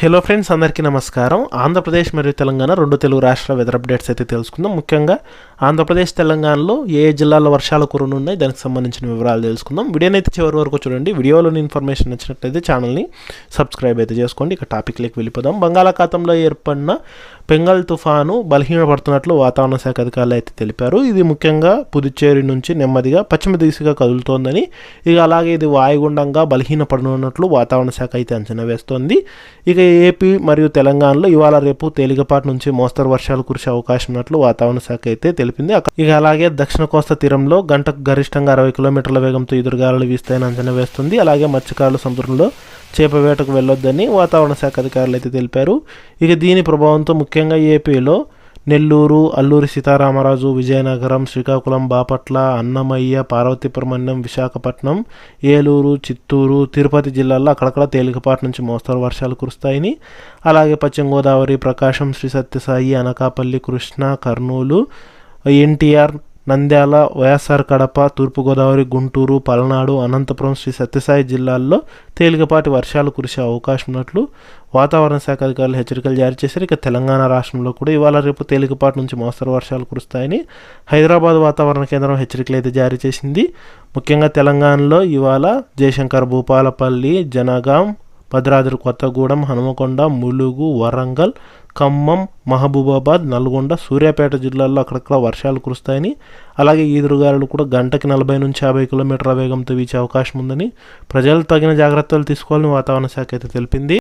Hello friends అందరికీ నమస్కారం. ఆంధ్రప్రదేశ్ మరియు తెలంగాణ రెండు తెలుగు రాష్ట్రాల వెదర్ అప్డేట్స్ అయితే తెలుసుకుందాం. ముఖ్యంగా ఆంధ్రప్రదేశ్ తెలంగాణలో ఏ జిల్లాలో వర్షాలు కురనున్నాయి దానికి సంబంధించిన వివరాలు తెలుసుకుందాం. వీడియోని అయితే చివరి వరకు చూడండి. వీడియోలోని ఇన్ఫర్మేషన్ నచ్చినట్లయితే ఛానల్ని సబ్స్క్రైబ్ అయితే చేసుకోండి. ఇక టాపిక్లోకి వెళ్ళిపోదాం. బంగాళాఖాతంలో ఏర్పడిన బెంగాల్ తుఫాను బలహీనపడుతున్నట్లు వాతావరణ శాఖ అధికారులు అయితే తెలిపారు. ఇది ముఖ్యంగా పుదుచ్చేరి నుంచి నెమ్మదిగా పశ్చిమ దిశగా కదులుతోందని ఇక అలాగే ఇది వాయుగుండంగా బలహీనపడనున్నట్లు వాతావరణ శాఖ అయితే అంచనా వేస్తోంది. ఇక ఏపీ మరియు తెలంగాణలో ఇవాళ రేపు తేలికపాటి నుంచి మోస్తరు వర్షాలు కురిసే అవకాశం ఉన్నట్లు వాతావరణ శాఖ అయితే తెలిపింది. ఇక అలాగే దక్షిణ కోస్తా తీరంలో గంటకు గరిష్టంగా అరవై కిలోమీటర్ల వేగంతో ఎదురుగాలులు వీస్తాయని అంచనా వేస్తుంది. అలాగే మత్స్యకారులు సముద్రంలో చేప వేటకు వెళ్ళొద్దని వాతావరణ శాఖ అధికారులు అయితే తెలిపారు. ఇక దీని ప్రభావంతో ముఖ్యంగా ఏపీలో నెల్లూరు అల్లూరి సీతారామరాజు విజయనగరం శ్రీకాకుళం బాపట్ల అన్నమయ్య పార్వతీపురమణ్యం విశాఖపట్నం ఏలూరు చిత్తూరు తిరుపతి జిల్లాల్లో అక్కడక్కడ తేలికపాటి నుంచి మోస్తరు వర్షాలు కురుస్తాయని అలాగే పశ్చిమ గోదావరి ప్రకాశం శ్రీ సత్యసాయి అనకాపల్లి కృష్ణ కర్నూలు ఎన్టీఆర్ నంద్యాల వైఎస్ఆర్ కడప తూర్పుగోదావరి గుంటూరు పల్నాడు అనంతపురం శ్రీ సత్యసాయి జిల్లాల్లో తేలికపాటి వర్షాలు కురిసే అవకాశం ఉన్నట్లు వాతావరణ శాఖ అధికారులు హెచ్చరికలు జారీ చేశారు. ఇక తెలంగాణ రాష్ట్రంలో కూడా ఇవాళ రేపు తేలికపాటి నుంచి మోస్తరు వర్షాలు కురుస్తాయని హైదరాబాద్ వాతావరణ కేంద్రం హెచ్చరికలు అయితే జారీ చేసింది. ముఖ్యంగా తెలంగాణలో ఇవాళ జయశంకర్ భూపాలపల్లి జనగాం భద్రాద్రి కొత్తగూడెం హనుమకొండ ములుగు వరంగల్ ఖమ్మం మహబూబాబాద్ నల్గొండ సూర్యాపేట జిల్లాల్లో అక్కడక్కడ వర్షాలు కురుస్తాయని అలాగే ఈదురుగాలులు కూడా గంటకి నలభై నుంచి యాభై కిలోమీటర్ల వేగంతో వీచే అవకాశం ఉందని ప్రజలు తగిన జాగ్రత్తలు తీసుకోవాలని వాతావరణ శాఖ అయితే తెలిపింది.